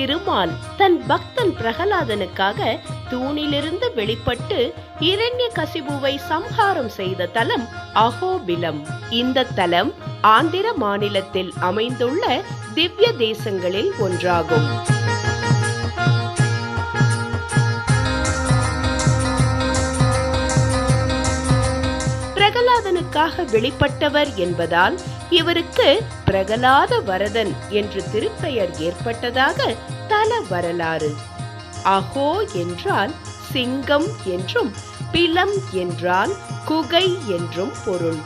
திருமால் தன் பக்தன் பிரகலாதனுக்காக தூணிலிருந்து வெளிப்பட்டு இரண்ய கசிபுவை சம்ஹாரம் செய்த தலம் அகோபிலம். இந்த தலம் ஆந்திர மாநிலத்தில் அமைந்துள்ள திவ்ய தேசங்களில் ஒன்றாகும். பிரகலாதனுக்காக வெளிப்பட்டவர் என்பதால் இவருக்கு பிரகலாத வரதன் என்று திருப்பெயர் ஏற்பட்டதாக தல வரலாறு. அஹோ என்றால் சிங்கம் என்றும் பிலம் என்றால் குகை என்றும் பொருள்.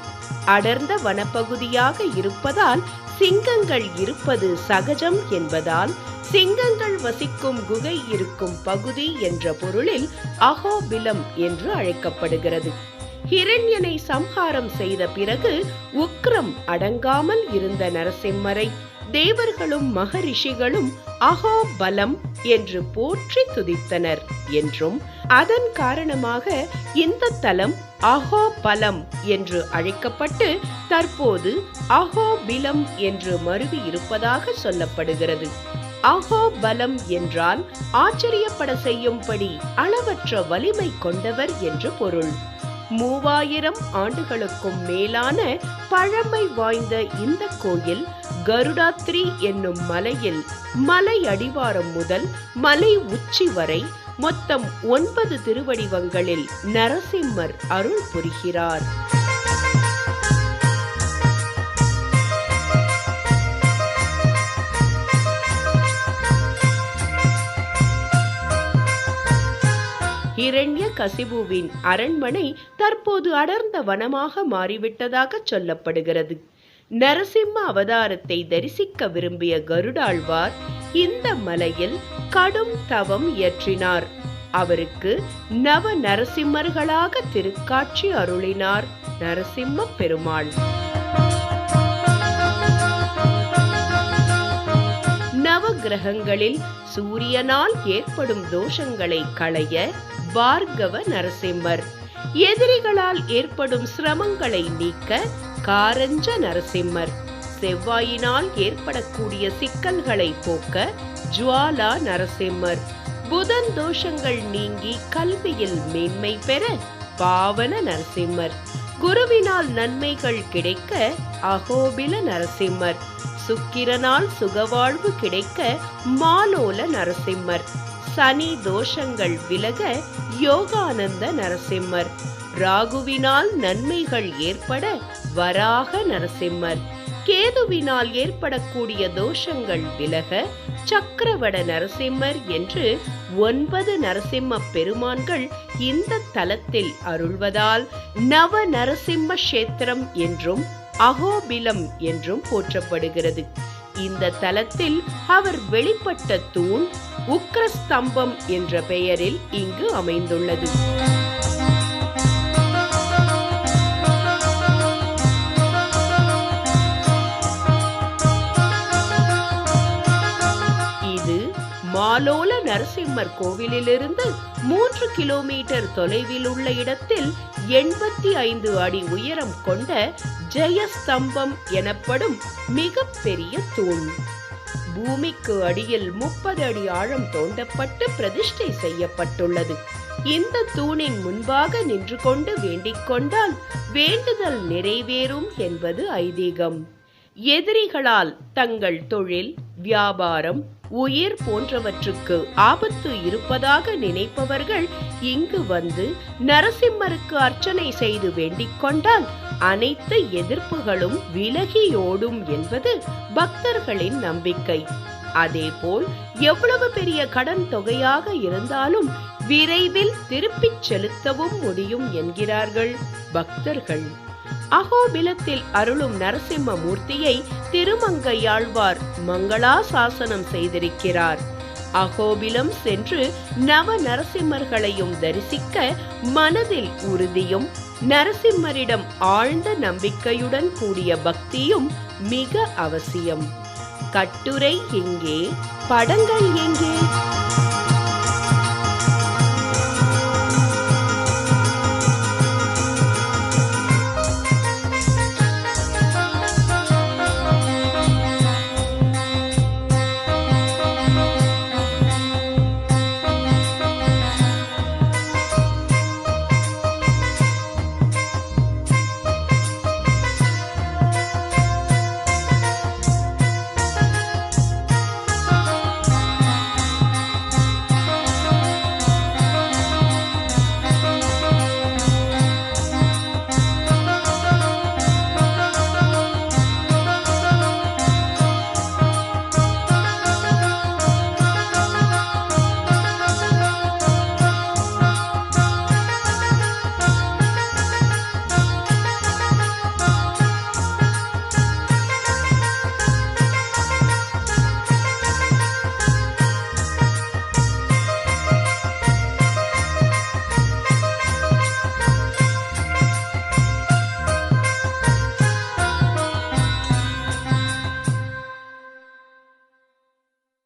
அடர்ந்த வனப்பகுதியாக இருப்பதால் சிங்கங்கள் இருப்பது சகஜம் என்பதால் சிங்கங்கள் வசிக்கும் குகை இருக்கும் பகுதி என்ற பொருளில் அகோபிலம் என்று அழைக்கப்படுகிறது. ஹிரண்யனை சம்ஹாரம் செய்த பிறகு உக்ரம் அடங்காமல் இருந்த நரசிம்மரை தேவர்களும் மகரிஷிகளும் அகோபலம் என்று போற்றி துதித்தனர் என்றும் அதன் காரணமாக இந்த தலம் அகோபலம் என்று அழைக்கப்பட்டு தற்போது அகோபிலம் என்று மருவி இருப்பதாக சொல்லப்படுகிறது. அகோபலம் என்றால் ஆச்சரியப்பட செய்யும்படி அளவற்ற வலிமை கொண்டவர் என்று பொருள். மூவாயிரம் ஆண்டுகளுக்கும் மேலான பழமை வாய்ந்த இந்த கோயில் கருடாத்ரி என்னும் மலையில் மலை அடிவாரம் முதல் மலை உச்சி வரை மொத்தம் ஒன்பது திருவடிவங்களில் நரசிம்மர் அருள் புரிகிறார். இரண்ய கசிபுவின் அரண்மனை தற்போது அடர்ந்த வனமாக மாறிவிட்டதாக சொல்லப்படுகிறது. நரசிம்ம அவதாரத்தை தரிசிக்க விரும்பிய கருடாழ்வார் இந்த மலையில் கடும் தவம் இயற்றினார். அவருக்கு நவ நரசிம்மர்களாக திருக்காட்சி அருளினார் நரசிம்ம பெருமாள். நவ கிரகங்களில் சூரியனால் ஏற்படும் தோஷங்களை களைய பார்கவ நரசிம்மர். எதிரிகளால் ஏற்படும் சிரமங்களை நீக்க காரஞ்ச நரசிம்மர். செவ்வாயினால் ஏற்படக்கூடிய சிக்கல்களை போக்க ஜுவாலா நரசிம்மர். புதன் தோஷங்கள் நீங்கி கல்வியில் மேன்மை பெற பாவன நரசிம்மர். குருவினால் நன்மைகள் கிடைக்க அகோபில நரசிம்மர். சுக்கிரனால் சுகவாழ்வு கிடைக்க மாலோல நரசிம்மர். சனி தோஷங்கள் விலக யோகானந்த நரசிம்மர். ராகுவினால் நன்மைகள் ஏற்பட வராக நரசிம்மர். கேதுவினால் ஏற்படக்கூடிய தோஷங்கள் விலக சக்கரவட நரசிம்மர் என்று ஒன்பது நரசிம்ம பெருமான்கள் இந்த தலத்தில் அருள்வதால் நவ நரசிம்ம கஷேத்திரம் என்றும் அகோபிலம் என்றும் போற்றப்படுகிறது. இந்த தலத்தில் அவர் வெளிப்பட்ட தூண் உக்ரஸ்தம்பம் என்ற பெயரில் இங்கு அமைந்துள்ளது. இது மாலோல நரசிம்மர் கோவிலிலிருந்து மூன்று கிலோமீட்டர் தொலைவில் உள்ள இடத்தில் எண்பத்தி ஐந்து அடி உயரம் கொண்ட ஜெயஸ்தம்பம் எனப்படும் மிகப்பெரிய தூண். பூமிக்கு அடியில் முப்பது அடி ஆழம் தோண்டப்பட்டு பிரதிஷ்டை செய்யப்பட்டுள்ளது. இந்த தூணின் முன்பாக நின்று கொண்டு வேண்டிக் கொண்டால் வேண்டுதல் நிறைவேறும் என்பது ஐதீகம். எதிரிகளால் தங்கள் தொழில் வியாபாரம் உயிர் போன்றவற்றுக்கு ஆபத்து இருப்பதாக நினைப்பவர்கள் இங்கு வந்து நரசிம்மருக்கு அர்ச்சனை செய்து வேண்டிக் கொண்டால் அனைத்து எதிர்ப்புகளும் விலகியோடும் என்பது பக்தர்களின் நம்பிக்கை. அதேபோல் எவ்வளவு பெரிய கடன் தொகையாக இருந்தாலும் விரைவில் திருப்பிச் செலுத்தவும் முடியும் என்கிறார்கள் பக்தர்கள். அகோபிலத்தில் அருளும் நரசிம்ம மூர்த்தியை திருமங்கையாழ்வார் மங்களா சாசனம் செய்திருக்கிறார். அகோபிலம் சென்று நவ நரசிம்மர்களையும் தரிசிக்க மனதில் உறுதியும் நரசிம்மரிடம் ஆழ்ந்த நம்பிக்கையுடன் கூடிய பக்தியும் மிக அவசியம். கட்டுரை எங்கே? படங்கள் எங்கே?